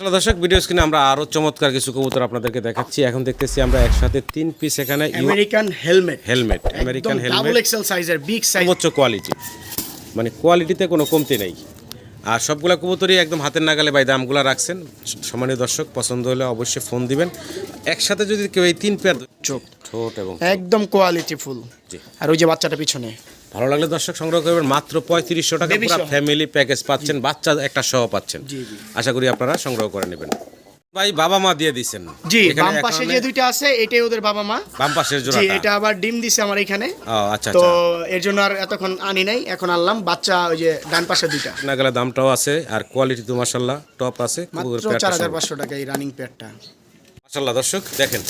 আসলে দর্শক ভিডিও স্ক্রিনে আমরা আরও চমৎকার কিছু কবুতর আপনাদেরকে দেখাচ্ছি। এখন দেখতেছি আমরা একসাথে তিন পিস এখানে American helmet helmet American helmet double XL সাইজের বিগ সাইজ সর্বোচ্চ কোয়ালিটি মানে কোয়ালিটিতে কোনো কমতি নেই। আর সবগুলা কবুতরই একদম হাতের নাগালে বাই দামগুলো রাখছেন। সম্মানীয় দর্শক পছন্দ হলে অবশ্যই ফোন দিবেন। একসাথে যদি কেউ এই তিন পেয়ার চোখ। ঠোঁট এবং একদম কোয়ালিটি ফুল আর ওই যে বাচ্চাটা পিছনে। ভালো লাগলে দর্শক সংগ্রহ করবেন মাত্র পঁয়ত্রিশশো টাকা পুরো ফ্যামিলি প্যাকেজ পাচ্ছেন বাচ্চা একটা সহ পাচ্ছেন। আশা করি আপনারা সংগ্রহ করে নেবেন। ভাই বাবা মা দিয়ে দিচ্ছেন জি বাম পাশে যে দুইটা আছে এটাই ওদের বাবা মা। বাম পাশের জি এটা আবার ডিম দিছে আমার এখানে। ও আচ্ছা তো আচ্ছা। এর জন্য আর এতক্ষণ আনি নাই এখন আনলাম। বাচ্চা ওই যে ডান পাশে দুইটা। না গেলে দামটাও আছে আর কোয়ালিটি তো মাসাল্লাহ টপ আছে। মাত্র চার হাজার পাঁচশো টাকা এই রানিং পেয়ারটা মাসাল্লাহ দর্শক দেখেন।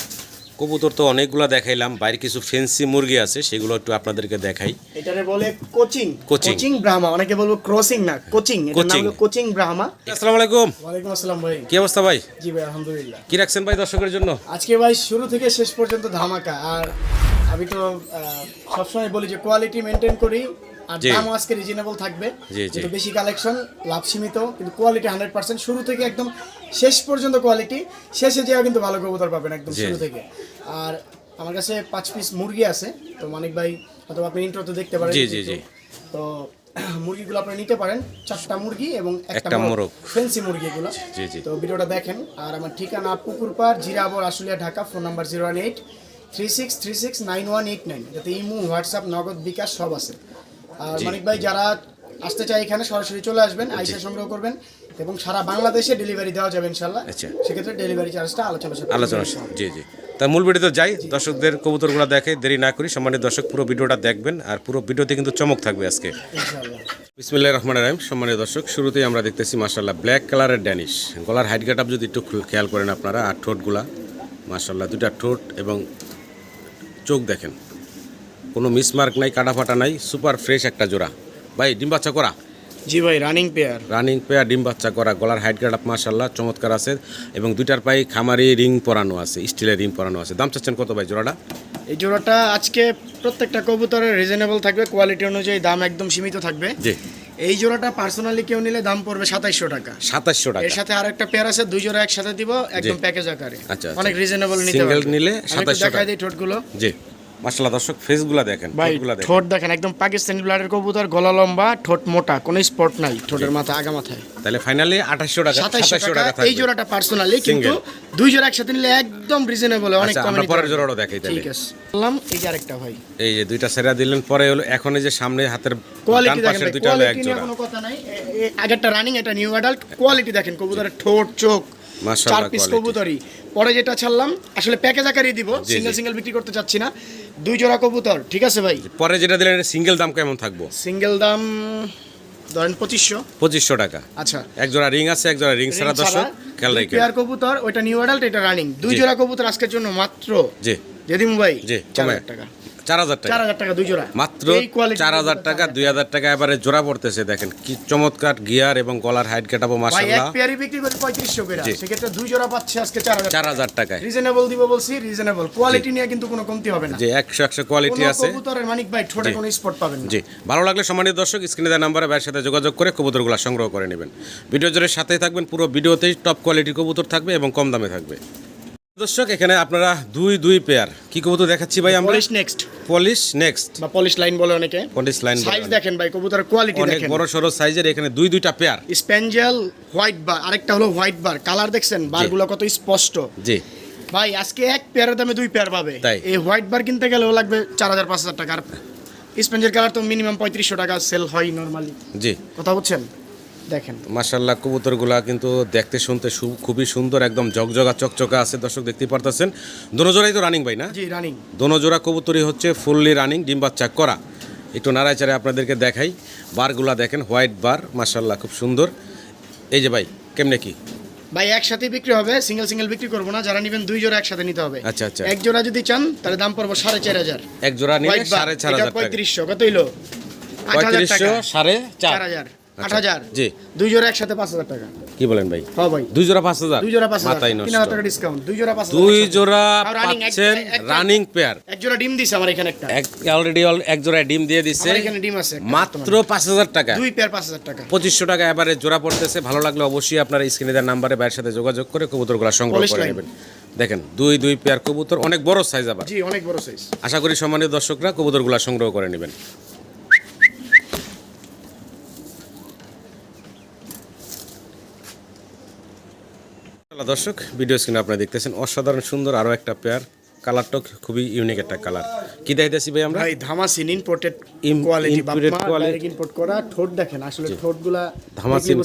কবুতর তো অনেকগুলো দেখাইলাম বাইরে কিছু ফেন্সি মুরগি আছে সেগুলো একটু আপনাদেরকে দেখাই। এটারে বলে কোচিং। Coaching। কোচিং ব্রাহ্মা অনেকে বলব ক্রসিং না কোচিং এটার নাম হলো কোচিং ব্রাহ্মা। আসসালামু আলাইকুম। ওয়ালাইকুম আসসালাম ভাই। কি অবস্থা ভাই? জি ভাই আলহামদুলিল্লাহ। কি রাখছেন ভাই দর্শকের জন্য? আজকে ভাই শুরু থেকে শেষ পর্যন্ত ধামাকা আর আমি তো আহ, সবসময় বলি যে কোয়ালিটি মেনটেন করি আর দামও আজকে রিজনেবল থাকবে। জি, জি। বেশি কালেকশন লাভ সীমিত কিন্তু কোয়ালিটি হান্ড্রেড পার্সেন্ট শুরু থেকে একদম শেষ পর্যন্ত কোয়ালিটি শেষে যেও কিন্তু ভালো কবুতর পাবেন একদম শুরু থেকে। আর আমার কাছে পাঁচ পিস মুরগি আছে। তো মানিক ভাই অথবা আপনি ইন্ট্রো তো দেখতে পারেন জি, জি, জি। তো মুরগিগুলো আপনি নিতে পারেন চারটা মুরগি এবং একটা মোরগ। ফেন্সি মুরগিগুলো। জি, জি। তো ভিডিওটা দেখেন। আর আমার ঠিকানা পুকুরপাড় জিরাবর Ashulia Dhaka phone number zero one eight three six three six nine one eight nine যাতে ইমো হোয়াটসঅ্যাপ নগদ বিকাশ সব আছে। আর মানিক ভাই যারা আসতে চায় এখানে সরাসরি চলে আসবেন আইসা সংগ্রহ করবেন এবং সারা বাংলাদেশে ডেলিভারি দেওয়া যাবে ইনশাল্লাহ আচ্ছা। সেক্ষেত্রে ডেলিভারি চার্জটা আলোচনা আলোচনা জি জি। তা মূল ভিডিওতে যাই, দর্শকদের কবুতরগুলো দেখে দেরি না করি, সম্মানিত দর্শক, পুরো ভিডিওটা দেখবেন, আর পুরো ভিডিওতে কিন্তু চমক থাকবে আজকে। বিসমিল্লাহ রহমান রাহিম, সম্মানিত দর্শক, শুরুতেই আমরা দেখতেছি মার্শাল্লাহ ব্ল্যাক কালারের ড্যানিশ গলার হাইট গেট যদি একটু খেয়াল করেন আপনারা, আর ঠোঁটগুলা মার্শাল্লাহ দুটা ঠোঁট এবং চোখ দেখেন। কোনো মিসমার্ক নাই কাটা ফাটা নাই সুপার ফ্রেশ একটা জোড়া। ভাই, ডিম বাচ্চা করা? জি ভাই রানিং পেয়ার রানিং পেয়ার ডিম বাচ্চা করা গলার হাইট গেট আপ মার্শাল্লাহ চমৎকার আছে। এবং দুইটার পায়ে খামারি রিং পরানো আছে স্টিলের রিং পরানো আছে। দাম চাচ্ছেন কত ভাই জোড়াটা? এই জোড়াটা আজকে প্রত্যেকটা কবুতরের রিজনেবল থাকবে কোয়ালিটি অনুযায়ী দাম একদম সীমিত থাকবে। জি। এই জোড়াটা পার্সোনালি কেউ নিলে দাম পড়বে সাতাইশশো টাকা। সাতাশশো টাকা। এর সাথে আরেকটা পেয়ার আছে দুই জোড়া একসাথে দিব একদম প্যাকেজ আকারে। আচ্ছা, আচ্ছা। অনেক রিজনেবল নিতে Single নিলে আমি একটু 2700 দেখাই টাকা। দিই ঠোঁটগুলো। জি। দর্শক ফেসগুলা দেখেন ঠোঁটগুলা দেখেন। ঠোঁট দেখেন একদম পাকিস্তানি ব্লাডের কবুতর গলা লম্বা ঠোঁট মোটা কোনো স্পট নাই ঠোঁটের মাথা আগা মাথায়। তাহলে ফাইনালি আঠাশশো টাকা সাতাইশশো সাতাশশো টাকা এই জোড়াটা পার্সোনালি কিন্তু দুই জোড়া একসাথে নিলে একদম রিজনেবল অনেক আচ্ছা, কমে আমরা পরের। জোড়াটাও দেখাই তাহলে। ঠিক আছে। বললাম এই যে আরেকটা ভাই। এই যে দুইটা সেরা দিলেন পরে হলো এখন এই যে সামনে হাতের ডান কোয়ালিটি দেখেন দুইটা হলো এক জোড়া। কোনো কথা নাই। আগেরটা রানিং এটা নিউ অ্যাডাল্ট কোয়ালিটি দেখেন কবুতরের ঠোঁট চোখ মাশাআল্লাহ চার পিস কবুতরই। পরে যেটা ছাড়লাম আসলে প্যাকেজ আকারেই দিব সিঙ্গেল সিঙ্গেল বিক্রি করতে চাচ্ছি না। দুই জোড়া কবুতর ঠিক আছে ভাই? পরে যেটা দিলেন সিঙ্গেল দাম কেমন থাকব? সিঙ্গেল দাম ধরেন পঁচিশশো। পঁচিশশো টাকা। আচ্ছা। এক জোড়া রিং আছে এক জোড়া রিং ছাড়া দর্শক খেয়াল রাখি আর কবুতর ওইটা নিউ অ্যাডাল্ট এটা রানিং দুই জোড়া কবুতর আজকের জন্য মাত্র জি। যদি ভাই জি চার হাজার টাকা। চার হাজার টাকা। চার হাজার টাকা দুই জোড়া। মাত্র চার হাজার টাকা দুই হাজার টাকা এবারে জোড়া পড়তেছে দেখেন কি চমৎকার গিয়ার এবং গলার হাইট কেটাবো মাসাল্লাহ পেয়ারই বিক্রি করি পঁয়ত্রিশশো করে। সেক্ষেত্রে দুই জোড়া পাচ্ছে আজকে চার হাজার চার হাজার টাকায়। রিজনেবল দিব বলছি রিজনেবল কোয়ালিটি নিয়ে কিন্তু কোনো কমতি হবে না। যে একশো একশো কোয়ালিটি আছে। কবুতরের মানিক ভাই ঠোঁটে কোনো স্পট পাবেন জি। ভালো লাগলে সম্মানিত দর্শক স্ক্রিনে দেওয়া নাম্বারে ভাইয়ের সাথে যোগাযোগ করে কবুতরগুলো সংগ্রহ করে নেবেন। ভিডিও জোরে সাথেই থাকবেন পুরো ভিডিওতেই টপ কোয়ালিটির কবুতর থাকবে এবং কম দামে থাকবে। দর্শক এখানে আপনারা দুই দুই পেয়ার কি কবুতর দেখাচ্ছি ভাই আমরা? পলিশ নেক্সট পলিশ নেক্সট বা পলিশ লাইন বলে অনেকে। পলিশ লাইন সাইজ দেখেন ভাই কবুতরের কোয়ালিটি অনেক দেখেন। বড় সরো সাইজের এখানে দুই দুইটা পেয়ার স্প্যাঞ্জেল হোয়াইট বার আরেকটা হলো হোয়াইট বার কালার দেখছেন? বারগুলো কত স্পষ্ট। জি। ভাই আজকে এক পেয়ারের দামে দুই পেয়ার পাবে। তাই। এই হোয়াইট বার কিনতে গেলেও লাগবে চার হাজার পাঁচ হাজার টাকা। আর স্পেঞ্জের কালার তো মিনিমাম পঁয়ত্রিশশো টাকা সেল হয় নর্মালি জি। কথা বলছেন দেখেন। মার্শাল্লাহ কবুতরগুলা কিন্তু দেখতে শুনতে খুবই সুন্দর একদম জগজগা চকচকা আছে দর্শক দেখতেই পারতেছেন। দোনো জোড়াই তো রানিং ভাই না? জি রানিং দোনো জোড়া কবুতরই হচ্ছে ফুললি রানিং ডিম বাচ্চা করা। একটু নাড়াচাড়ে আপনাদেরকে দেখাই। বারগুলা দেখেন হোয়াইট বার মার্শাল্লাহ খুব সুন্দর। এই যে ভাই কেমনে কি? ভাই একসাথে বিক্রি হবে সিঙ্গেল সিঙ্গেল বিক্রি করব না যারা নেবেন দুই জোড়া একসাথে নিতে হবে। আচ্ছা, আচ্ছা। এক জোড়া যদি চান তাহলে দাম পড়ব সাড়ে চার হাজার। এক জোড়া নিলে সাড়ে চার হাজার পঁয়ত্রিশশো কত হইল? পঁয়ত্রিশশো সাড়ে চার হাজার। আট আচ্ছা, হাজার। জি। দুই জোড়া একসাথে পাঁচ হাজার টাকা। কি বলেন ভাই? হ্যাঁ ভাই। দুই জোড়া পাঁচ হাজার? দুই জোড়া পাঁচ হাজার। তিন হাজার টাকা ডিসকাউন্ট দুই জোড়া পাঁচ দুই জোড়া আর running এক- পাচ্ছেন রানিং পেয়ার এক জোড়া ডিম দিছে আমার এখানে একটা। এক অলরেডি এক জোড়া ডিম দিয়ে দিচ্ছে এখানে ডিম আছে মাত্র পাঁচ হাজার টাকা। দুই পেয়ার পাঁচ হাজার টাকা। পঁচিশশো টাকা এবারে জোড়া পড়তেছে। ভালো লাগলে অবশ্যই আপনার স্ক্রিনে দেওয়ার নাম্বারে ভাইয়ের সাথে যোগাযোগ করে কবুতর কবুতরগুলো সংগ্রহ করে নেবেন। দেখেন দুই দুই পেয়ার কবুতর অনেক বড় সাইজ আবার। জি অনেক বড় সাইজ আশা করি সম্মানিত দর্শকরা কবুতরগুলো সংগ্রহ করে নেবেন। দর্শক ভিডিও স্ক্রিনে আপনারা দেখতেছেন অসাধারণ সুন্দর আরও একটা পেয়ার কালারটা খুবই ইউনিক একটা কালার কি দেখাইতেছি ভাই আমরা? ভাই ধামাসিন ইম্পোর্টেড কোয়ালিটি ইম্পোর্ট করা ঠোঁট দেখেন আসলে ঠোঁটগুলা ধামাসিন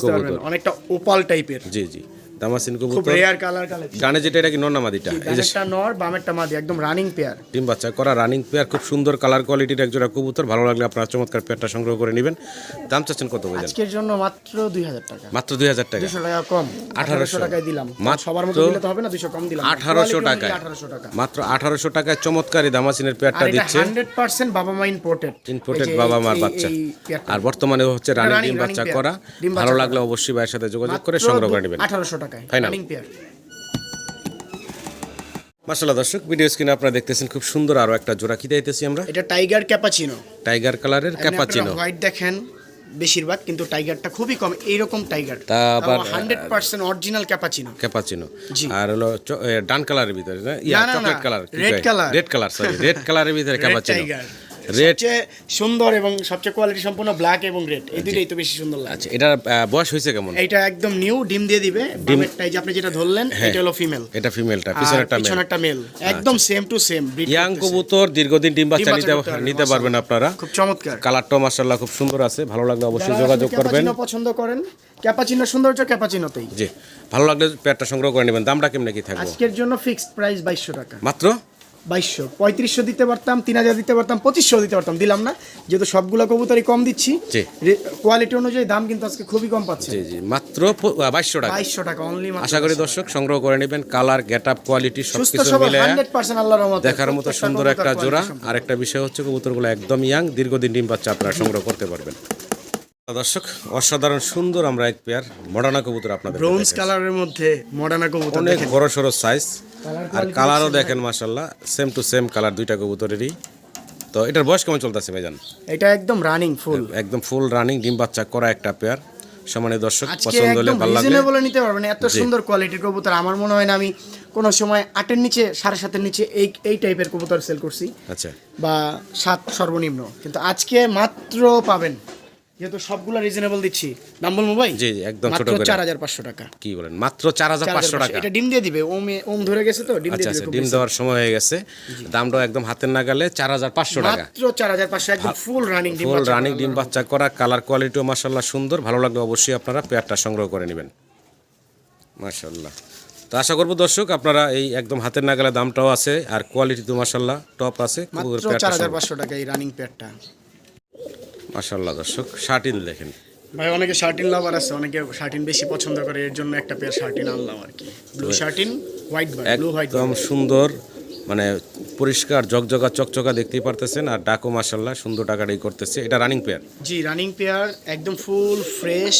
অনেকটা ওপাল টাইপের জি জি। দামাসিন কবুতর। রেয়ার কালার কালেকশন গানে যেটা এটা কি নন্নামাদিটা এই যে ডানেরটা নর বামেরটা মাদি একদম রানিং পেয়ার ডিম বাচ্চা করা রানিং পেয়ার খুব সুন্দর কালার কোয়ালিটির কবুতর। ভালো লাগলে আপনারা চমৎকার পেয়ারটা সংগ্রহ করে নেবেন। দাম চাচ্ছেন কত বুঝেন আজকের জন্য মাত্র দুই হাজার টাকা। মাত্র দুই হাজার টাকা। দুশো টাকা কম। 1800 টাকায় দিলাম। সবার মতো দিলে তো হবে না দুশো কম দিলাম। আঠারোশো টাকায়। আঠারোশো টাকা। মাত্র আঠারোশো টাকায় চমৎকারী দামাসিনের আর পেয়ারটা এটা দিচ্ছে হান্ড্রেড পার্সেন্ট বাবা মা ইম্পোর্টেড ইনপোর্টেড বাবা মার বাচ্চা। আর বর্তমানে হচ্ছে রানিং ডিম বাচ্চা করা। ভালো লাগলে অবশ্যই ভাইয়ের সাথে যোগাযোগ করে সংগ্রহ করে নেবেন। আঠারোশো টাকায় রানিং পেয়ার মাসাল্লাহ দর্শক ভিডিও স্ক্রিনে আপনারা দেখতেছেন খুব সুন্দর আরও একটা জোড়া। কি দিতেছি আমরা? এটা টাইগার ক্যাপাচিনো টাইগার কালারের ক্যাপাচিনো হোয়াইট দেখেন বেশিরভাগ কিন্তু টাইগারটা খুবই কম এইরকম টাইগার তা আবার, hundred percent original cappuccino cappuccino আর হলো ডান কালারের ভিতরে না? Chocolate colour red color। Red colour sorry red কালারের ভিতরে রেড ক্যাপাচিনো রেড সবচেয়ে সুন্দর এবং সবচেয়ে কোয়ালিটি সম্পূর্ণ ব্ল্যাক এবং রেড এই দুটোই তো বেশি সুন্দর লাগে। আচ্ছা এটার বয়স হয়েছে কেমন? এইটা একদম নিউ ডিম দিয়ে দিবে। এই যে আপনি যেটা ধরলেন হ্যাঁ। এটা হলো ফিমেল এটা ফিমেলটা পিছনেরটা মেল পিছনেরটা মেল একদম সেম টু সেম ইয়াং কবুতর দীর্ঘদিন ডিম বাচ্চা নিতে নিতে পারবেন আপনারা। খুব চমৎকার। কালারটাও মার্শাল্লাহ খুব সুন্দর আছে ভালো লাগলে অবশ্যই যোগাযোগ করবেন। পছন্দ করেন। ক্যাপাচিনো সৌন্দর্য ক্যাপাচিনোতেই জি ভালো লাগলে পেয়ারটা সংগ্রহ করে নেবেন দামটা কেমনে কি থাকবে? আজকের জন্য ফিক্সড প্রাইস বাইশশো টাকা। মাত্র? বাইশশো। পঁয়ত্রিশশো দিতে পারতাম তিন হাজার দিতে পারতাম পঁচিশশো দিতে পারতাম দিলাম না। যেহেতু সবগুলো কবুতরই কম দিচ্ছি কোয়ালিটি অনুযায়ী দাম কিন্তু আজকে খুবই কম পাচ্ছে। জি জি মাত্র বাইশশো টাকা। বাইশশো টাকা অনলি আশা করি দর্শক সংগ্রহ করে নেবেন। কালার গেট আপ কোয়ালিটি মিলে রহমতে দেখার মতো সুন্দর একটা জোড়া। আর একটা বিষয় হচ্ছে কবুতরগুলো একদম ইয়াং দীর্ঘদিন ডিম বাচ্চা আপনারা সংগ্রহ করতে পারবেন। দর্শক অসাধারণ সুন্দর আমরা এক পেয়ার মডানা কবুতর আপনাদের ব্রোঞ্জ কালারের মধ্যে মডার্না কবুতর অনেক বড় সড়ো সাইজ আর কালারও দেখেন মাসাল্লাহ সেম টু সেম কালার দুইটা কবুতরেরই। তো এটার বয়স কেমন চলতেছে ভাইজান? এটা একদম রানিং ফুল একদম ফুল রানিং ডিম বাচ্চা করা একটা পেয়ার। সম্মানিত দর্শক পছন্দ হলে ভালো লাগলে রিজনেবল নিতে পারবেন এত সুন্দর কোয়ালিটির কবুতর। আমার মনে হয় না আমি কোনো সময় আটের নিচে সাড়ে সাতের নিচে এই এই টাইপের কবুতর সেল করছি। আচ্ছা। বা সাত সর্বনিম্ন। কিন্তু আজকে মাত্র পাবেন যেহেতু সবগুলো রিজনেবল দিচ্ছি। দাম বলব ভাই? জি, জি, একদম ছোট করে। চার হাজার পাঁচশো টাকা। কি বলেন? মাত্র চার হাজার পাঁচশো টাকা। এটা ডিম দিয়ে দিবে। ওম ওম ধরে গেছে তো? ডিম আচ্ছা দিয়ে আচ্ছা দিবে ডিম দেওয়ার সময় হয়ে গেছে। দামটাও একদম হাতের নাগালে চার হাজার পাঁচশো টাকা। মাত্র চার হাজার পাঁচশো একদম ফুল রানিং ডিম ফুল রানিং ডিম বাচ্চা করা কালার কোয়ালিটিও মাসাল্লাহ সুন্দর। ভালো লাগলে অবশ্যই আপনারা পেয়ারটা সংগ্রহ করে নেবেন। মাসাল্লাহ তো আশা করব দর্শক আপনারা এই একদম হাতের নাগালে দামটাও আছে আর কোয়ালিটি তো মাসাল্লাহ টপ আছে। মাত্র চার হাজার পাঁচশো টাকা এই রানিং পেয়ারটা। মাসাল্লাহ দর্শক শার্টিন দেখেন। ভাই অনেকে শার্টিন লাভার আছে অনেকে শার্টিন বেশি পছন্দ করে এর জন্য একটা পেয়ার শার্টিন আনলাম আর কি। ব্লু শার্টিন হোয়াইট ব্লু হোয়াইট একদম সুন্দর মানে পরিষ্কার জকজকা চকচকা দেখতেই পারতেছেন আর ডাকো মাসাল্লাহ সুন্দর টাকাটাই করতেছে। এটা রানিং পেয়ার জি রানিং পেয়ার একদম ফুল ফ্রেশ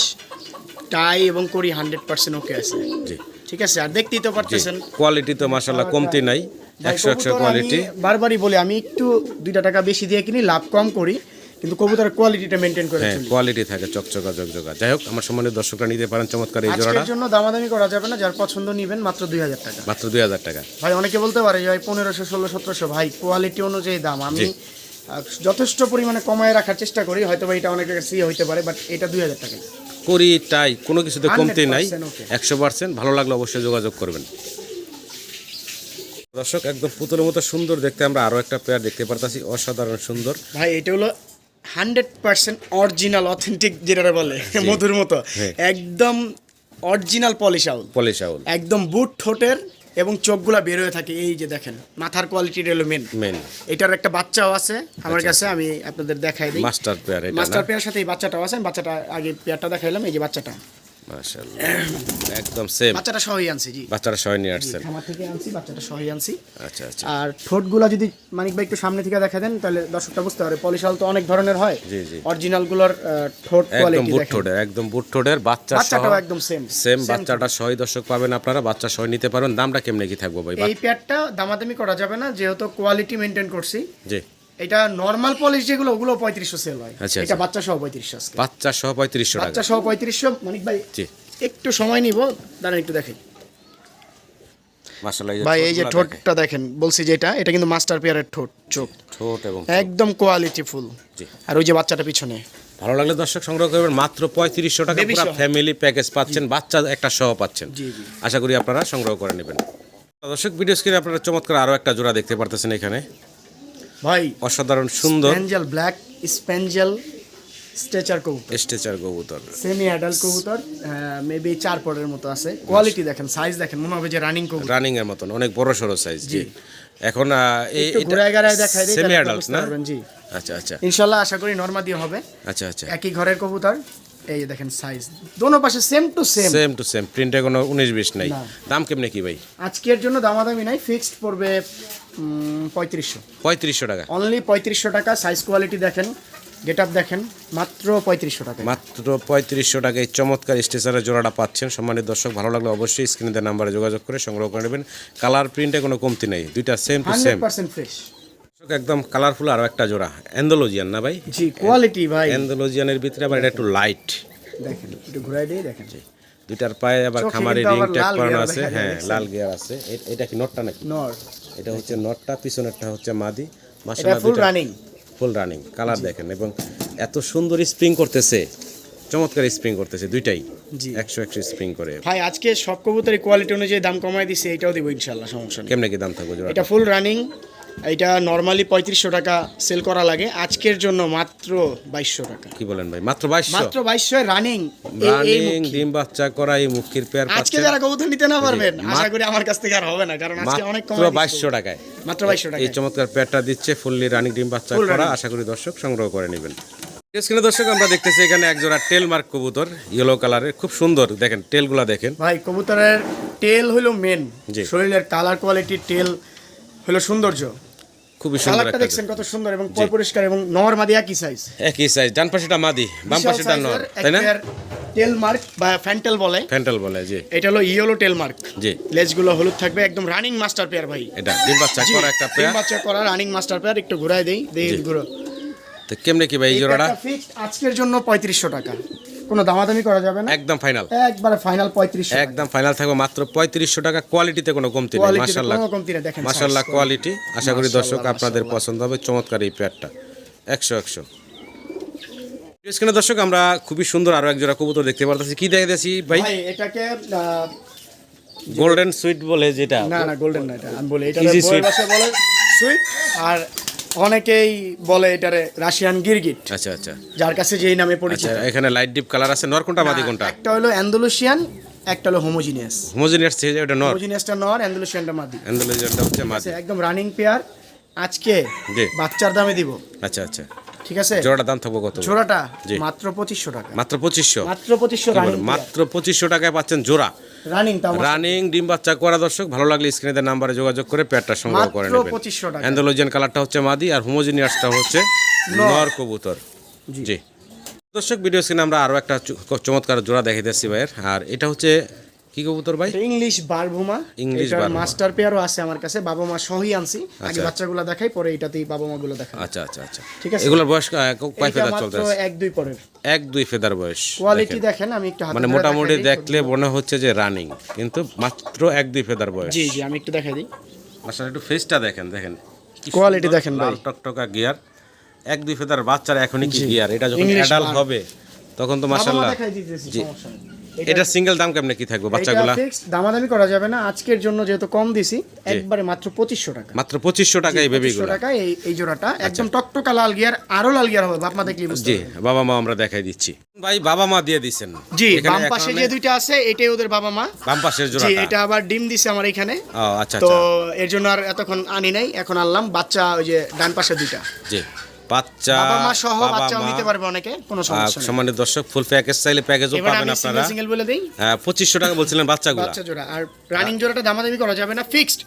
টাই এবং করি হান্ড্রেড পার্সেন্ট ওকে আছে। জি। ঠিক আছে আর দেখতেই তো পারতেছেন। কোয়ালিটি তো মাসাল্লাহ কমতি নাই একশো একশো কোয়ালিটি বারবারই বলি আমি একটু দুইটা টাকা বেশি দিয়ে কিনি লাভ কম করি। কিন্তু কবুতরের কোয়ালিটিটা মেনটেন করে হ্যাঁ কোয়ালিটি থাকে চকচকা জকজকা যাই হোক আমার সম্মানিত দর্শকরা নিতে পারেন চমৎকার এই জোড়াটা। আজকের জন্য দামাদামি করা যাবে না যার পছন্দ নিবেন মাত্র দুই হাজার টাকা। মাত্র দুই হাজার টাকা। ভাই অনেকে বলতে পারে যে ভাই পনেরোশো ষোলো সতেরোশো। ভাই কোয়ালিটি অনুযায়ী দাম। আমি যথেষ্ট পরিমাণে কমায় রাখার চেষ্টা করি হয়তো বা এটা অনেকের কাছে ইয়ে হইতে পারে বাট এটা দুই হাজার টাকা করি টাই কোনো কিছুতে কমতি নাই। 100% একশো পার্সেন্ট ভালো লাগলে অবশ্যই যোগাযোগ করবেন। দর্শক একদম পুতুলের মতো সুন্দর দেখতে আমরা আরও একটা পেয়ার দেখতে পারতাছি অসাধারণ সুন্দর। ভাই এটা হলো হান্ড্রেড পার্সেন্ট অরিজিনাল অথেন্টিক যেটা বলে মধুর মতো। হ্যাঁ। একদম original polish owl polish owl. একদম বুট ঠোঁটের এবং চোখগুলা বের হয়ে থাকে। এই যে দেখেন মাথার কোয়ালিটি রেল মেন মেন এটার একটা বাচ্চাও আছে। আমার কাছে আমি আপনাদের দেখাই দিই। মাস্টার পেয়ার এটা মাস্টার পেয়ার সাথে এই বাচ্চাটাও আছে। আমি বাচ্চাটা আগে পেয়ারটা দেখাইলাম এই যে বাচ্চাটা। মাশাআল্লাহ। একদম সেম বাচ্চাটা সহই আনছি জি। বাচ্চারা সবাই নিয়ে আসছেন। খামার থেকে আনছি বাচ্চাটা সহই আনছি। আচ্ছা আচ্ছা। আর ঠোঁটগুলো যদি মানিক ভাই একটু সামনে থেকে দেখা দেন তাহলে দর্শকটা বুঝতে পারে পলিশাল তো অনেক ধরনের হয়। জি, জি। ঠোঁট একদম বুট ঠোঁটের একদম বুট ঠোঁটের বাচ্চা সহ বাচ্চাটাও একদম সেম সেম বাচ্চাটা দর্শক পাবেন আপনারা বাচ্চা নিতে পারেন। দামটা কেমনে কি থাকব ভাই? এই প্যাডটা দামাদামি করা যাবে না যেহেতু কোয়ালিটি মেনটেন করছি। জি। এটা নর্মাল পলিশ যেগুলো ওগুলো পঁয়ত্রিশশো সেল হয়। আচ্ছা, এটা আচ্ছা। বাচ্চা সহ পঁয়ত্রিশশো বাচ্চা সহ পঁয়ত্রিশশো বাচ্চা সহ পঁয়ত্রিশশো মানিক ভাই একটু সময় নিব দাঁড়ান একটু দেখেন। ভাই এই যে ঠোঁটটা দেখেন। বলছি যেটা এটা কিন্তু মাস্টার পেয়ারের ঠোঁট চোখ। ঠোঁট এবং একদম কোয়ালিটি ফুল আর ওই যে বাচ্চাটা পিছনে। ভালো লাগলে দর্শক সংগ্রহ করবেন মাত্র পঁয়ত্রিশশো টাকা পুরো ফ্যামিলি প্যাকেজ পাচ্ছেন বাচ্চা একটা সহ পাচ্ছেন। আশা করি আপনারা সংগ্রহ করে নেবেন। দর্শক ভিডিও স্ক্রিনে আপনারা চমৎকার আরও একটা জোড়া দেখতে পারতেছেন এখানে। ভাই অসাধারণ সুন্দর। স্প্যাঞ্জেল ব্ল্যাক স্প্যাঞ্জেল স্ট্রেচার কবুতর। স্টেচার কবুতর। সেমি অ্যাডাল্ট কবুতর মেবি চার পরের মতো আছে। কোয়ালিটি দেখেন সাইজ দেখেন মনে হবে যে রানিং কবুতর। রানিং এর মতন অনেক বড় সড়ো সাইজ জি। এখন এই ঘুরায় গাড়ায় দেখাই দিই সেমি অ্যাডাল্ট না? জি। আচ্ছা আচ্ছা। ইনশাল্লাহ আশা করি নর্মা দিয়ে হবে। আচ্ছা আচ্ছা। একই ঘরের কবুতর এই দেখেন সাইজ দোনো পাশে same to same same to same প্রিন্টে কোনো উনিশ বিশ নাই। দাম কেমনে কি ভাই? আজকের জন্য দামাদামি নাই ফিক্সড পড়বে পঁয়ত্রিশশো। পঁয়ত্রিশশো টাকা। অনলি পঁয়ত্রিশশো টাকা সাইজ কোয়ালিটি দেখেন গেট আপ দেখেন মাত্র পঁয়ত্রিশশো টাকা মাত্র পঁয়ত্রিশশো টাকা এই চমৎকার স্টেশনের জোড়াটা পাচ্ছেন। সম্মানিত দর্শক ভালো লাগলে অবশ্যই স্ক্রিনে নাম্বারে যোগাযোগ করে সংগ্রহ করে নেবেন। কালার প্রিন্টে কোনো কমতি নেই দুইটা সেম টু সেম ফ্রেশ একদম কালারফুল আরও একটা জোড়া অ্যান্ডোলজিয়ান না ভাই? জি কোয়ালিটি ভাই। অ্যান্ডোলজিয়ানের ভিতরে আবার এটা একটু লাইট দেখেন একটু ঘুরাই দিয়ে দেখেন। দুইটার পায়ে আবার খামারে রিং ট্যাগ করানো আছে। হ্যাঁ লাল গিয়ার আছে। এটা কি নটটা নাকি? নর এটা হচ্ছে নটটা পিছনেরটা হচ্ছে মাদি। এটা মাশাআল্লাহ full running full running colour দেখেন। এবং এত সুন্দর স্প্রিং করতেছে চমৎকার স্প্রিং করতেছে দুইটাই। জি। একশো একশো স্প্রিং করে। ভাই আজকে সব কবুতরের কোয়ালিটি অনুযায়ী দাম কমায় দিছে এটাও দেবো ইনশাল্লাহ সমস্যা নেই। কেমনে কি দাম থাকবে এটা ফুল রানিং এটা নর্মালি পঁয়ত্রিশশো টাকা সেল করা লাগে। আজকের জন্য মাত্র বাইশশো টাকা। কি বলেন ভাই? মাত্র বাইশশো? মাত্র বাইশশো রানিং রানিং ডিম বাচ্চা করা এই মুখির পেয়ার আজকে যারা কবুতর নিতে না পারবেন আশা করি আমার কাছ থেকে আর হবে না কারণ আজকে অনেক কম বাইশশো টাকায়। মাত্র বাইশশো টাকা এই চমৎকার পেয়ারটা দিচ্ছে ফুললি রানিং ডিম বাচ্চা করা আশা করি দর্শক সংগ্রহ করে নেবেন। স্ক্রিনে দর্শক আমরা দেখতেছি এখানে এক জোড়া টেল মার্ক কবুতর ইয়েলো কালারের খুব সুন্দর দেখেন টেলগুলা দেখেন। ভাই কবুতরের টেল হলো মেন। শরীরের কালার কোয়ালিটি টেল হলো সৌন্দর্য। খুবই সুন্দর একটা দেখছেন কত সুন্দর এবং পয় পরিষ্কার এবং নর মাদি একই সাইজ একই সাইজ ডান পাশেটা মাদি বাম পাশেটা নর তাই না? টেল মার্ক বা ফ্যান্টেল বলে। ফ্যান্টাল বলে জি। এটা হলো ইয়েলো টেল মার্ক জি। লেজগুলো হলুদ থাকবে একদম রানিং মাস্টার পেয়ার ভাই। এটা ডিম বাচ্চা করা একটা পেয়ার বাচ্চা করা রানিং মাস্টার পেয়ার একটু ঘুরাই দেই দেই ঘুরো। তো কেমনে কি ভাই এই জোড়াটা? ফিক্সড আজকের জন্য পঁয়ত্রিশশো টাকা। কোনো দামাদামি করা যাবে না। একদম ফাইনাল একবারে ফাইনাল পঁয়ত্রিশশো একদম ফাইনাল থাকবে মাত্র পঁয়ত্রিশশো টাকা কোয়ালিটিতে কোনো কমতি নেই তে কোনো কমতি নেই, দেখেন size, কোয়ালিটি আশা করি দর্শক আপনাদের পছন্দ হবে চমৎকার এই পেয়ারটা একশো একশো। স্ক্রিনে দর্শক আমরা খুবই সুন্দর আরও এক জোড়া কবুতর দেখতে পারতেছি। কি দেখে দিয়েছি ভাই? ভাই এটাকে গোল্ডেন সুইট বলে যেটা। না না গোল্ডেন না এটা আমি বলি এটা বলে সুইট আর অনেকেই বলে এটারে রাশিয়ান গিরগিট। আচ্ছা আচ্ছা। যার কাছে যেই নামে আচ্ছা পরিচিত এখানে লাইট ডিপ কালার আছে নর কোনটা মাদি কোনটা? একটা হলো অ্যান্ডালুসিয়ান একটা হলো হোমোজিনিয়াস। হোমোজিনিয়াস থেকে এটা নর। হোমোজিনিয়াসটা নর অ্যান্ডালুসিয়ানটা মাদি। অ্যান্ডালুশিয়ানটা হচ্ছে মাদি। একদম রানিং পেয়ার আজকে। বাচ্চার দামে দিব। আচ্ছা আচ্ছা। ঠিক আছে? জোড়াটা দাম থাকব কত? জোড়াটা মাত্র পঁচিশশো টাকা। মাত্র পঁচিশশো? মাত্র পঁচিশশো মাত্র পঁচিশশো টাকায় পাচ্ছেন জোড়া। রানিং রানিং ডিম বাচ্চা করা দর্শক ভালো লাগলে স্ক্রিনে নাম্বারে যোগাযোগ করে প্যাডটা সংগ্রহ করে নেবেন। 2500 টাকা। অ্যান্ডোলজিয়ান কালারটা হচ্ছে মাদি আর হোমোজিনিয়াসটা হচ্ছে নর। কবুতর। জি। দর্শক ভিডিও স্ক্রিনে আমরা আরও একটা চমৎকার জোড়া দেখে দিচ্ছি ভাইয়ের। আর এটা হচ্ছে কি কবুতর ভাই? ইংলিশ বারভুমা ইংলিশ মাস্টার পেয়ারও আছে আমার কাছে। বাবা মা সহই আনছি। আগে আচ্ছা। বাচ্চাগুলো দেখাই পরে এটাতেই বাবা মা গুলো দেখাই আচ্ছা আচ্ছা আচ্ছা। ঠিক আছে। এগুলোর বয়স কয় ফেদার মাত্র চলতেছে? এক দুই পরের। এক দুই ফেদার বয়স। কোয়ালিটি দেখেন। আমি একটু মানে মোটামুটি দেখলে মনে হচ্ছে যে রানিং কিন্তু মাত্র এক দুই ফেদার বয়স। জি জি আমি একটু দেখাই দিই। আসলে একটু ফেসটা দেখেন দেখেন। কি Quality দেখেন ভাই। টকটকা গিয়ার এক দুই ফেদার বাচ্চার এখনই কি গিয়ার এটা যখন অ্যাডাল্ট হবে তখন তো মাশাআল্লাহ। দেখাই দিতেছি। সমস্যা নেই। এটা সিঙ্গেল দাম কেমনে কি থাকবে বাচ্চাগুলা? দামাদামি করা যাবে না। আজকের জন্য যেহেতু কম দিছি একবারে মাত্র পঁচিশশো টাকা। মাত্র পঁচিশশো টাকা এই বেবিগুলো টাকা এই এই জোড়াটা। একদম টকটকা লাল গিয়ার আরও লাল গিয়ার হবে। বাপ মা দেখলি জি বাবা মা আমরা দেখাই দিচ্ছি। ভাই বাবা মা দিয়ে দিছেন। জি বাম পাশে যে দুইটা আছে এটাই ওদের বাবা মা। বাম পাশের জি জোড়াটা। এটা আবার ডিম দিছে আমার এখানে। ও আচ্ছা তো আচ্ছা। এর জন্য আর এতক্ষণ আনি নাই এখন আনলাম। বাচ্চা ওই যে ডান পাশে দুইটা। জি। বাচ্চা বাবা মা সহ বাবা, নিতে পারবে অনেকে কোনো সমস্যা নেই। সম্মানিত দর্শক ফুল প্যাকেজ চাইলে প্যাকেজও পাবেন আপনারা। সিঙ্গেল সিঙ্গেল বলে দেই? পঁচিশশো টাকা বলছিলেন বাচ্চাগুলো। বাচ্চা জোড়া। আর রানিং জোড়াটা দামাদামি করা যাবে না ফিক্সড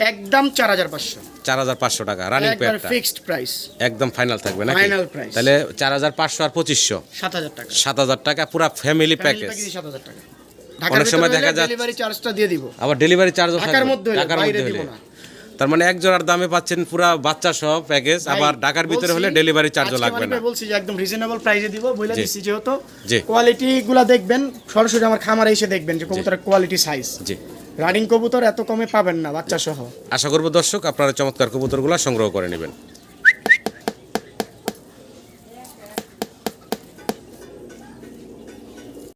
একদম চার হাজার পাঁচশো। চার হাজার পাঁচশো টাকা রানিং প্যাকটা ফিক্সড প্রাইস একদম ফাইনাল থাকবে নাকি? Final price। তাহলে চার হাজার পাঁচশো আর পঁচিশশো। সাত হাজার টাকা। সাত হাজার টাকা পুরো ফ্যামিলি প্যাকেজ সাত হাজার টাকা। অনেক সময় দেখা যাচ্ছে- ডেলিভারি চার্জটা দিয়ে দিব। আবার ডেলিভারি চার্জও ঢাকার মধ্যে ঢাকার মধ্যে দিব না। তার মানে এক জোড়ার দামে পাচ্ছেন পুরো বাচ্চা সহ প্যাকেজ আবার ঢাকার ভিতরে হলে ডেলিভারি চার্জও লাগবে না। ভাই বলছি যে একদম রিজনেবল প্রাইসে দিব বলে জি। দিচ্ছি যেহেতু জি। কোয়ালিটি গুলা দেখবেন সরাসরি আমার খামারে এসে দেখবেন যে কবুতরের কোয়ালিটি সাইজ জি। রানিং কবুতর এত কমে পাবেন না বাচ্চা সহ। আশা করব দর্শক আপনারা চমৎকার কবুতরগুলো সংগ্রহ করে নেবেন।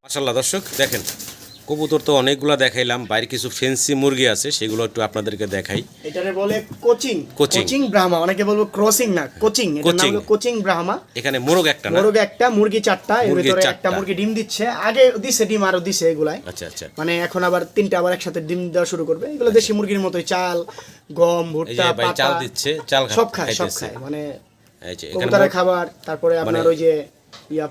মাশাল্লাহ দর্শক দেখেন কবুতর তো অনেকগুলো দেখাইলাম বাইরে কিছু ফেন্সি মুরগি আছে সেগুলো একটু আপনাদেরকে দেখাই। এটারে বলে কোচিং। কোচিং। ব্রাহ্মা অনেকে বলব ক্রসিং না কোচিং এটার নাম কোচিং। ব্রাহ্মা। এখানে মোরগ একটা না? মুরগি একটা মুরগি চারটা এর ভিতরে একটা মুরগি ডিম দিচ্ছে। আগে দিছে ডিম আরও দিছে এগুলাই। আচ্ছা আচ্ছা। মানে এখন আবার তিনটা আবার একসাথে ডিম দেওয়া শুরু করবে। এগুলো দেশি মুরগির মতোই চাল গম ভুট্টা পাতা চাল দিচ্ছে চাল সব খায় সব খায়। মানে এই যে এখানে খাবার তারপরে আপনার মানে- ওই যে ইয়া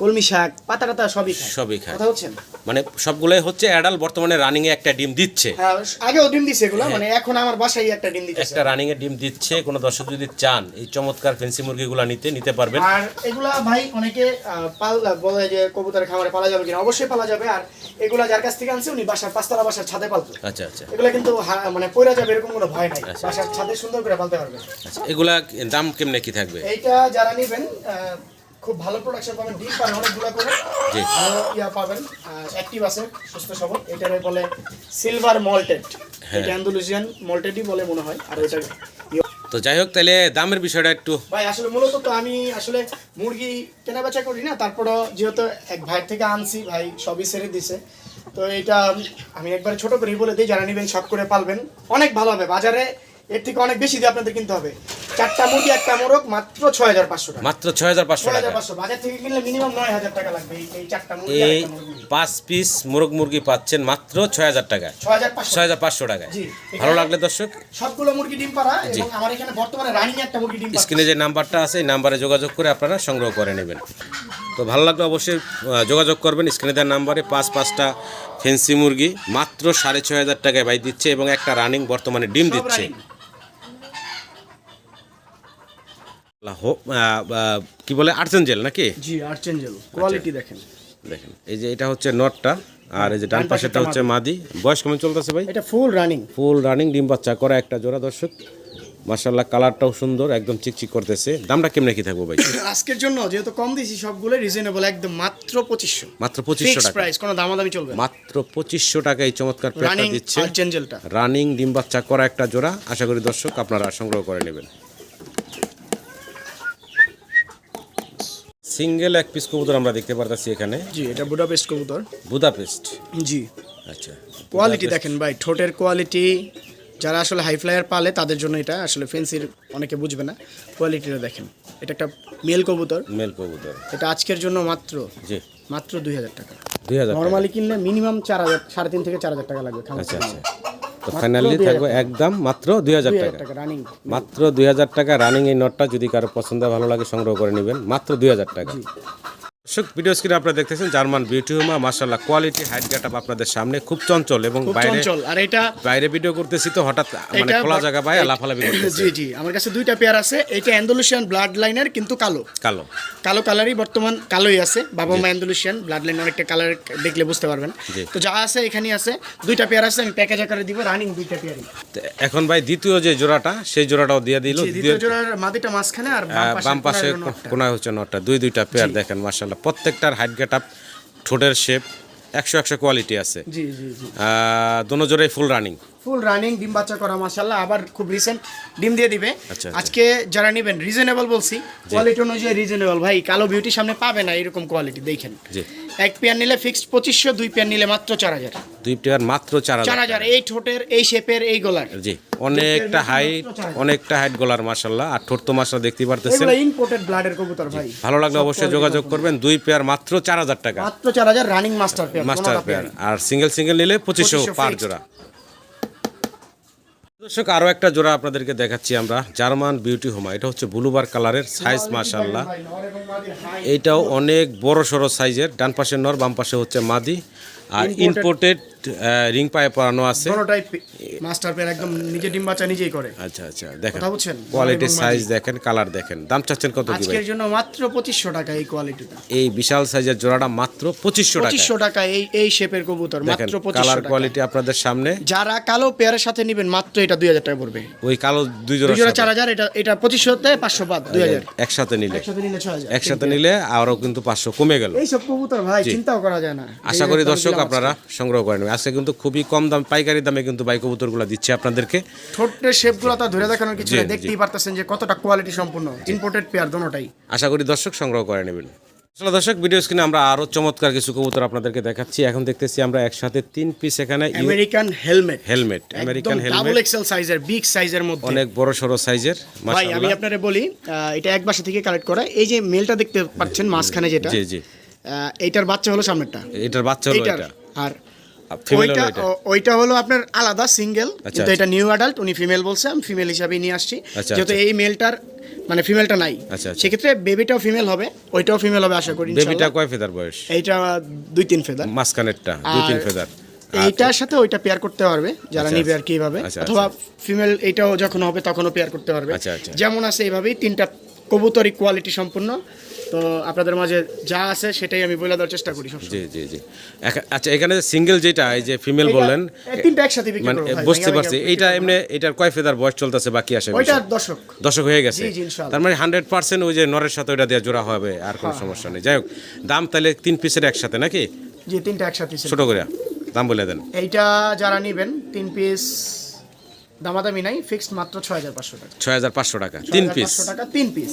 কলমি শাক পাতা টাতা সবই খায়। সবই খায়। কথা হচ্ছেন মানে সবগুলোই হচ্ছে অ্যাডাল বর্তমানে রানিং এ একটা ডিম দিচ্ছে। হ্যাঁ আগেও ডিম দিছে এগুলো মানে এখন আমার বাসায় একটা ডিম দিতেছে। একটা রানিং এ ডিম দিচ্ছে কোনো দর্শক যদি চান এই চমৎকার ফেন্সি মুরগিগুলো নিতে নিতে পারবেন। আর এগুলা ভাই অনেকে পাল বলে যে কবুতরের খামারে পালা যাবে কিনা অবশ্যই পালা যাবে। আর এগুলা যার কাছ থেকে আনছে উনি বাসার পাঁচতলা বাসার ছাদে পালতো। আচ্ছা আচ্ছা। এগুলা কিন্তু মানে পড়ে যাবে এরকম কোনো ভয় নাই। আচ্ছা। বাসার ছাদে সুন্দর করে পালতে পারবে। আচ্ছা এগুলা দাম কেমনে কি থাকবে? এইটা যারা নেবেন খুব ভালো প্রোডাকশন পাবেন। ডিম পাবেন অনেকগুলো করে। ভালো ইয়া পাবেন। অ্যাক্টিভ আছে সুস্থ সবল। এটারে বলে সিলভার মল্টেড হ্যাঁ। এটা অ্যান্ডালুসিয়ান মল্টেডই বলে মনে হয়। আর এটা তো যাই হোক তাহলে দামের বিষয়টা একটু ভাই আসলে মূলত তো আমি আসলে মুরগি কেনা বেচা করি না। তারপরও যেহেতু এক ভাইয়ের থেকে আনছি ভাই সবই ছেড়ে দিছে। তো এটা আমি একবার ছোট করেই বলে দিই। যারা নেবেন শখ করে পালবেন। অনেক ভালো হবে। বাজারে এর থেকে অনেক বেশি দিয়ে আপনাদের কিনতে হবে। চারটা মুরগি একটা মোরগ মাত্র ছয় হাজার পাঁচশো টাকা। মাত্র ছয় হাজার পাঁচশো টাকা। বাজার থেকে কিনলে মিনিমাম নয় হাজার টাকা লাগবে এই- চারটা মুরগি এই পাঁচ পিস মোরগ মুরগি পাচ্ছেন মাত্র ছয় হাজার টাকায় ছয় হাজার পাঁচশো। ছয় হাজার পাঁচশো টাকায়। ভালো লাগলে দর্শক? সবগুলো মুরগি ডিম পাড়া এবং আমার এখানে বর্তমানে রানিং একটা মুরগি ডিম স্ক্রিনে যে নাম্বারটা আছে এই নাম্বারে যোগাযোগ করে আপনারা সংগ্রহ করে নেবেন। তো ভালো লাগলে অবশ্যই যোগাযোগ করবেন। স্ক্রিনে দেওয়ার নাম্বারে পাঁচ পাঁচটা ফেন্সি মুরগি মাত্র সাড়ে ছয় হাজার টাকায় বাই দিচ্ছে এবং একটা রানিং বর্তমানে ডিম দিচ্ছে। কি বলে আর্চেঞ্জেল নাকি? জি আর্চেঞ্জেল। কোয়ালিটি দেখেন। দেখেন এই যে এটা হচ্ছে নটটা আর এই যে ডান পাশেটা হচ্ছে মাদি। বয়স কেমন চলতেছে ভাই? এটা ফুল রানিং ফুল রানিং ডিম বাচ্চা করা একটা জোড়া দর্শক। মার্শাল্লাহ কালারটাও সুন্দর একদম চিকচিক করতেছে। দামটা কেমনে কি থাকব ভাই? আজকের জন্য যেহেতু কম দিয়েছি সবগুলো রিজনেবল একদম মাত্র পঁচিশশো। মাত্র পঁচিশশো ফিক্স টাকা। প্রাইস কোনো দামাদামি চলবে মাত্র পঁচিশশো টাকা এই চমৎকার রানিং দিচ্ছে। রানিং ডিম বাচ্চা করা একটা জোড়া। আশা করি দর্শক আপনারা সংগ্রহ করে নেবেন। সিঙ্গেল এক পিস কবুতর আমরা দেখতে পারতাছি এখানে। জি এটা বুডাপেস্ট কবুতর। বুদাপেস্ট? জি। আচ্ছা। কোয়ালিটি দেখেন ভাই ঠোঁটের কোয়ালিটি যারা আসলে হাই ফ্লায়ার পালে তাদের জন্য এটা আসলে ফেন্সির অনেকে বুঝবে না। কোয়ালিটিটা দেখেন এটা একটা মেল কবুতর। মেল কবুতর। এটা আজকের জন্য মাত্র জি। মাত্র দুই হাজার টাকা। দুই হাজার। নর্মালি কিনলে মিনিমাম চার হাজার সাড়ে তিন থেকে চার হাজার টাকা লাগবে। আচ্ছা আচ্ছা। তো ফাইনালি 2000 থাকবে একদম মাত্র দুই হাজার টাকা। টাকা মাত্র দুই হাজার টাকা রানিং এই নটটা যদি কারও পছন্দ ভালো লাগে সংগ্রহ করে নেবেন। মাত্র দুই হাজার টাকা। দর্শক ভিডিও স্ক্রিনে আপনারা দেখতেছেন জার্মান বিউটি হুমা মার্শাল্লাহ কোয়ালিটি হাইট গেট আপনাদের সামনে। খুব চঞ্চল এবং বাইরে চঞ্চল। আর এটা বাইরে ভিডিও করতেছি তো হঠাৎ মানে খোলা জায়গা পায় লাফালাফি করতেছে। জি জি আমার কাছে দুইটা পেয়ার আছে। এটা অ্যান্ডালুসিয়ান ব্লাড লাইনের কিন্তু কালো। কালো। কালো কালারই বর্তমান কালোই আছে। বাবা মা অ্যান্ডালুসিয়ান ব্লাড লাইন অনেকটা কালার দেখলে বুঝতে পারবেন। তো যা আছে এখানেই আছে। দুইটা পেয়ার আছে আমি প্যাকেজ আকারে দিব রানিং দুইটা পেয়ারই এখন ভাই দ্বিতীয় যে জোড়াটা সেই জোড়াটাও দিয়ে দিল। দ্বিতীয় জোড়ার মাদিটা মাঝখানে আর বাম পাশে। কোনায় হচ্ছে নটটা দুই দুইটা পেয়ার দেখেন মার্শাল্লাহ প্রত্যেকটার হাইট গেট আপ ঠোঁটের শেপ একশো একশো কোয়ালিটি আছে। জি জি জি। দোনো ফুল রানিং ফুল রানিং ডিম বাচ্চা করা মাশাল্লাহ আবার খুব রিসেন্ট ডিম দিয়ে দিবে। আচ্ছা, আচ্ছা। আজকে যারা নেবেন রিজনেবল বলছি কোয়ালিটি অনুযায়ী রিজনেবল ভাই কালো বিউটি সামনে পাবে না এরকম কোয়ালিটি দেখেন। এক পেয়ার নিলে ফিক্সড পঁচিশশো দুই পেয়ার নিলে মাত্র চার হাজার। দুই পেয়ার মাত্র চার চার হাজার এই ঠোঁটের এই শেপের এই গলার। জি অনেকটা হাইট অনেকটা হাইট গলার মার্শাল্লাহ আর ঠোঁট তো মার্শাল্লাহ দেখতে পারতেছেন। ইম্পোর্টেড ব্লাডের কবুতর ভাই। ভালো লাগলে অবশ্যই যোগাযোগ করবেন। দুই পেয়ার মাত্র চার হাজার টাকা। মাত্র চার হাজার running master pair master pair আর সিঙ্গেল সিঙ্গেল নিলে পঁচিশশো 2500 পার জোড়া। দর্শক আরও একটা জোড়া আপনাদেরকে দেখাচ্ছি আমরা। জার্মান বিউটি হোমা। এটা হচ্ছে ব্লুবার কালারের সাইজ মাশাল্লাহ এইটাও অনেক বড় সড়ো সাইজের ডান পাশে নর বাম পাশে হচ্ছে মাদি। আর ইম্পোর্টেড রিং পায়ে পরানো আছে। দোনোটাই মাস্টার পেয়ার একদম নিজে ডিম বাচ্চা নিজেই করে। আচ্ছা আচ্ছা দেখেন। কথা বুঝছেন? কোয়ালিটি সাইজ দেখেন কালার দেখেন। দাম চাচ্ছেন কত কি আজকের জন্য মাত্র পঁচিশশো টাকা এই কোয়ালিটিটা এই বিশাল সাইজের জোড়াটা মাত্র পঁচিশশো টাকা। পঁচিশশো টাকা এই এই শেপের কবুতর মাত্র পঁচিশশো কালার কোয়ালিটি আপনাদের সামনে। যারা কালো পেয়ারের সাথে নেবেন মাত্র এটা দুই হাজার টাকা পড়বে। ওই কালো দুই জোড়া দুই জোড়া চার হাজার এটা এটা পঁচিশশোতে পাঁচশো বাদ দুই হাজার। একসাথে নিলে। একসাথে নিলে ছয় হাজার। একসাথে নিলে আরও কিন্তু পাঁচশো কমে গেল। এই সব কবুতর ভাই চিন্তাও করা যায় না। আশা করি দর্শক আপনারা সংগ্রহ করে নেবেন। আজকে কিন্তু খুবই কম দাম পাইকারি দামে কিন্তু বাইক কবুতরগুলো দিচ্ছে আপনাদেরকে। ঠোঁটের শেপগুলো তো ধরে দেখানোর কিছু দেখতেই পারতেছেন যে কতটা কোয়ালিটি সম্পূর্ণ ইম্পোর্টেড পেয়ার দোনোটাই। আশা করি দর্শক সংগ্রহ করে নেবেন। আসলে দর্শক ভিডিও স্ক্রিনে আমরা আরও চমৎকার কিছু কবুতর আপনাদেরকে দেখাচ্ছি। এখন দেখতেছি আমরা একসাথে তিন পিস এখানে American helmet helmet American helmet double XL সাইজের বিগ সাইজের মধ্যে। অনেক বড় সড়ো সাইজের ভাই আমি আপনারে বলি এটা এক বাসা থেকে কালেক্ট করা। এই যে মেলটা দেখতে পাচ্ছেন মাঝখানে যেটা জি জি। আহ, এইটার বাচ্চা হলো সামনেরটা। এটার বাচ্চা হলো এটা। আর ওইটা ওইটা হলো আপনার আলাদা সিঙ্গেল। কিন্তু আচ্ছা। এটা নিউ অ্যাডাল্ট উনি ফিমেল বলছে আমি ফিমেল নিয়ে আসছি। আচ্ছা, যেহেতু আচ্ছা। এই মেলটার মানে ফিমেলটা নাই। আচ্ছা, আচ্ছা। সেক্ষেত্রে বেবিটাও ফিমেল হবে ওইটাও ফিমেল হবে আশা করি বেবিটা কয় ফেদার বয়স? এইটা দুই তিন ফেদার। মাঝখানেরটা দুই তিন ফেদার। এইটার সাথে ওইটা পেয়ার করতে পারবে যারা আচ্ছা, নিবে আচ্ছা। আর কি এইভাবে। আচ্ছা, অথবা ফিমেল এইটাও যখন হবে তখনও পেয়ার করতে পারবে। আচ্ছা, আচ্ছা। যেমন আছে এইভাবেই তিনটা কবুতরি কোয়ালিটি সম্পূর্ণ। তো আপনাদের মাঝে যা আছে সেটাই আমি বলে দেওয়ার চেষ্টা করি জি জি জি। আচ্ছা এখানে সিঙ্গেল যেটা এই যে ফিমেল বললেন তিনটা একসাথে বিক্রি মানে বুঝতে পারছি। এইটা এমনি এটার কয় ফেদার বয়স চলতেছে বাকি আসে ওইটা দর্শক দশক হয়ে গেছে। জি, জি। তার মানে হান্ড্রেড পার্সেন্ট ওই যে নরের সাথে ওইটা দেওয়া জোড়া হবে আর কোনো সমস্যা নেই। যাই হোক দাম তাহলে তিন পিসের একসাথে নাকি? যে তিনটা একসাথে ছোট করে দাম বলে দেন। এইটা যারা নিবেন তিন পিস দামাদামি নাই ফিক্সড মাত্র ছয় হাজার পাঁচশো টাকা। ছয় হাজার পাঁচশো টাকা তিন পিস টাকা তিন পিস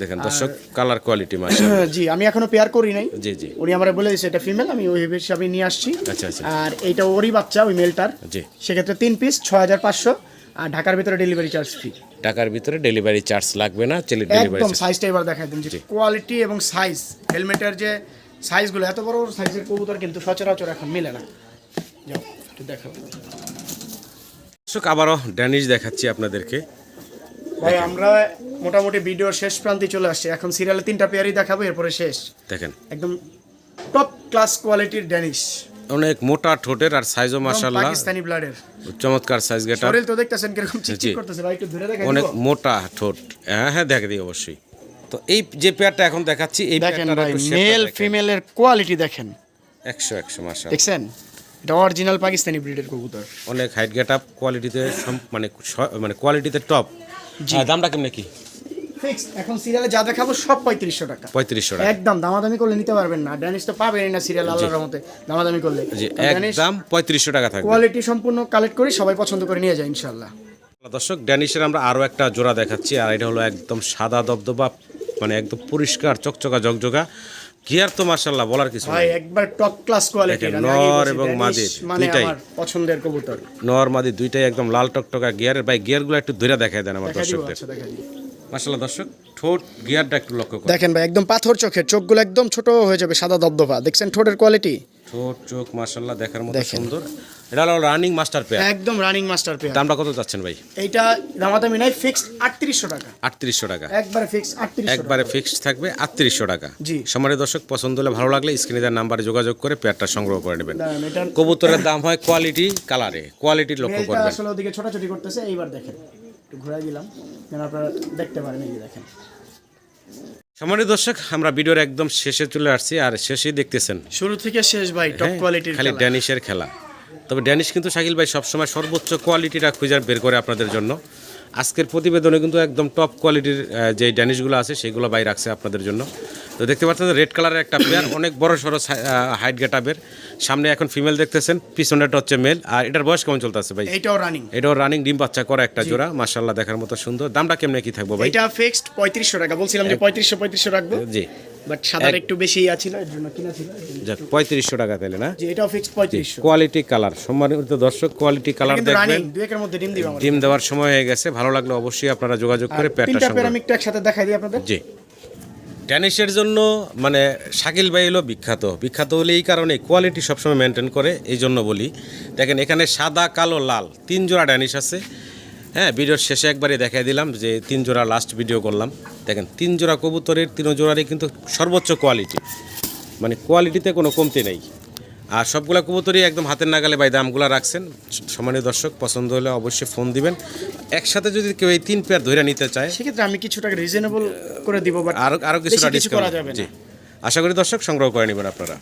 দেখেন দর্শক কালার কোয়ালিটি মাসা জি আমি এখনও পেয়ার করি নাই। জি জি। উনি আমার বলে দিয়েছে এটা ফিমেল আমি ওই হিসাবে নিয়ে আসছি। আচ্ছা, আচ্ছা। আর এইটা ওরই বাচ্চা ওই মেলটার জি। সেক্ষেত্রে তিন পিস ছয় হাজার পাঁচশো। আর ঢাকার ভিতরে ডেলিভারি চার্জ ফ্রি টাকার ভিতরে ডেলিভারি চার্জ লাগবে না চেলে ডেলিভারি একদম সাইজটা এবার দেখাই দিন যে কোয়ালিটি এবং সাইজ হেলমেটের যে সাইজগুলো এত বড় বড় সাইজের কবুতর কিন্তু সচরাচর এখন মিলে না। যাও একটু দেখাও। দর্শক আবারও ড্যানিশ দেখাচ্ছি আপনাদেরকে। ভাই আমরা মোটামুটি ভিডিওর শেষ প্রান্তে চলে আসছি। এখন সিরিয়ালে তিনটা পেয়ারই দেখাবো এরপরে শেষ। দেখেন। একদম টপ ক্লাস কোয়ালিটির ড্যানিশ। অনেক মোটা ঠোঁটের আর সাইজও মাসাল্লাহ পাকিস্তানি ব্লাডের চমৎকার সাইজ গেটা শরীর তো দেখতেছেন কীরকম। চিকচিক করতেছে ভাই একটু ধরে দেখা অনেক মোটা ঠোঁট। হ্যাঁ হ্যাঁ দেখে দিই অবশ্যই। তো এই যে পেয়ারটা এখন দেখাচ্ছি এই দেখেন পেয়ারটার ভাই একটু shape টা মেল ফিমেলের কোয়ালিটি দেখেন। একশো একশো মাসা দেখছেন? এটা অরিজিনাল পাকিস্তানি ব্রিডের কবুতর। অনেক হাইট গেট আপ কোয়ালিটিতে মানে মানে কোয়ালিটিতে টপ দামটা কেমনে কি? ফিক্স এখন সিরিয়ালে যা দেখাবো সব পঁয়ত্রিশশো টাকা। পঁয়ত্রিশশো টাকা। একদম দামাদামি করলে নিতে পারবেন না। ড্যানিশ তো পাবেনই না সিরিয়াল আল্লাহর রহমতে। দামাদামি করলে। একদম পঁয়ত্রিশশো টাকা থাকবে। কোয়ালিটি সম্পূর্ণ কালেক্ট করি সবাই পছন্দ করে নিয়ে যায় ইনশাল্লাহ দর্শক ড্যানিশের আমরা আরও একটা জোড়া দেখাচ্ছি আর এটা হলো একদম সাদা দবদবা মানে একদম পরিষ্কার চকচকা জকজকা গিয়ার তো মার্শাল্লাহ বলার কিছু ভাই একবার টপ ক্লাস কোয়ালিটি নর এবং মাদির মানে দুইটাই। আমার পছন্দের কবুতর। নর মাদি দুইটাই একদম লাল টকটকা গিয়ারের ভাই গিয়ারগুলো একটু ধরে দেখায় দেন আমার দর্শকদের। আচ্ছা মার্শাল্লাহ দর্শক ঠোঁট গিয়ারটা একটু লক্ষ্য করুন। দেখেন ভাই একদম পাথর চোখের চোখগুলো একদম ছোট হয়ে যাবে সাদা দবদবা দেখছেন ঠোঁটের কোয়ালিটি ঠোঁট চোখ মার্শাল্লাহ দেখার মতো সুন্দর। এটা হলো রানিং মাস্টার পেয়ার একদম রানিং মাস্টার পেয়ার দামটা কত চাচ্ছেন ভাই? এইটা দামাদামি নাই ফিক্সড আটত্রিশশো টাকা। আটত্রিশশো টাকা। একবারে ফিক্স আটত্রিশশো একবারে ফিক্সড থাকবে আটত্রিশশো টাকা। জি। সম্মানিত দর্শক পছন্দ হলে ভালো লাগলে স্ক্রিনে দেওয়ার নাম্বারে যোগাযোগ করে পেয়ারটা সংগ্রহ করে নেবেন। কবুতরের দাম হয় কোয়ালিটি কালারে কোয়ালিটি লক্ষ্য করবেন। আসলে ওদিকে ছোটাছুটি করতেছে এইবার দেখেন। একটু ঘুরাই দিলাম যেন আপনারা দেখতে পারেন এই দেখেন। সম্মানিত দর্শক আমরা ভিডিওর একদম শেষে চলে আসছি আর শেষেই দেখতেছেন। শুরু থেকে শেষ ভাই টপ হ্যাঁ, কোয়ালিটির খালি ড্যানিশের খেলা। তবে ড্যানিশ কিন্তু শাকিল ভাই সবসময় সর্বোচ্চ কোয়ালিটিটা খুঁজে বের করে আপনাদের জন্য। আজকের প্রতিবেদনে কিন্তু একদম টপ কোয়ালিটির যে ড্যানিশগুলো আছে সেগুলো বাই রাখছে আপনাদের জন্য। তো দেখতে পাচ্ছেন রেড কালারের একটা পেয়ার অনেক বড় সড়ো হাইট গেটাবের সামনে এখন ফিমেল দেখতেছেন পিছনেটা হচ্ছে মেল আর এটার বয়স কেমন চলতেছে ভাই? এটাও রানিং এটাও রানিং ডিম বাচ্চা করা একটা জোড়া মার্শাল্লাহ দেখার মতো সুন্দর। দামটা কেমনে কি থাকব ভাই? এটা ফিক্সড পঁয়ত্রিশশো টাকা বলছিলাম যে পঁয়ত্রিশশো পঁয়ত্রিশশো রাখব। জি। বাট সাদার একটু বেশি আছিল এর জন্য কিনা ছিল এর যাক পঁয়ত্রিশশো টাকা তাহলে না? যে এটাও ফিক্সড পঁয়ত্রিশশো। কোয়ালিটি কালার সম্মানিত দর্শক কোয়ালিটি কালার দেখবেন। রানিং দুই একের মধ্যে ডিম দিব ডিম দেওয়ার সময় হয়ে গেছে ভালো লাগলে অবশ্যই আপনারা যোগাযোগ করে প্যারামিকটা একসাথে দেখাই দিই আপনাদের। জি। টেনিসের জন্য মানে শাকিল ভাই হলো বিখ্যাত। বিখ্যাত হলে এই কারণে কোয়ালিটি সবসময় মেনটেন করে এই জন্য বলি। দেখেন এখানে সাদা কালো লাল তিন জোড়া ড্যানিশ আছে। হ্যাঁ ভিডিওর শেষে একবারে দেখাই দিলাম যে তিন জোড়া লাস্ট ভিডিও করলাম। দেখেন তিন জোড়া কবুতরের তিন জোড়ারই কিন্তু সর্বোচ্চ কোয়ালিটি মানে কোয়ালিটিতে কোনো কমতি নেই। আর সবগুলা কবুতরই একদম হাতের নাগালে বাই দামগুলো রাখছেন। সম্মানীয় দর্শক পছন্দ হলে অবশ্যই ফোন দিবেন। একসাথে যদি কেউ এই তিন পেয়ার ধরে নিতে চায় সেক্ষেত্রে আমি কিছু টাকা রিজনেবল করে দিব আরও আরও কিছুটা ডিসকাউন্ট যাবে জি। আশা করি দর্শক সংগ্রহ করে নেবেন আপনারা।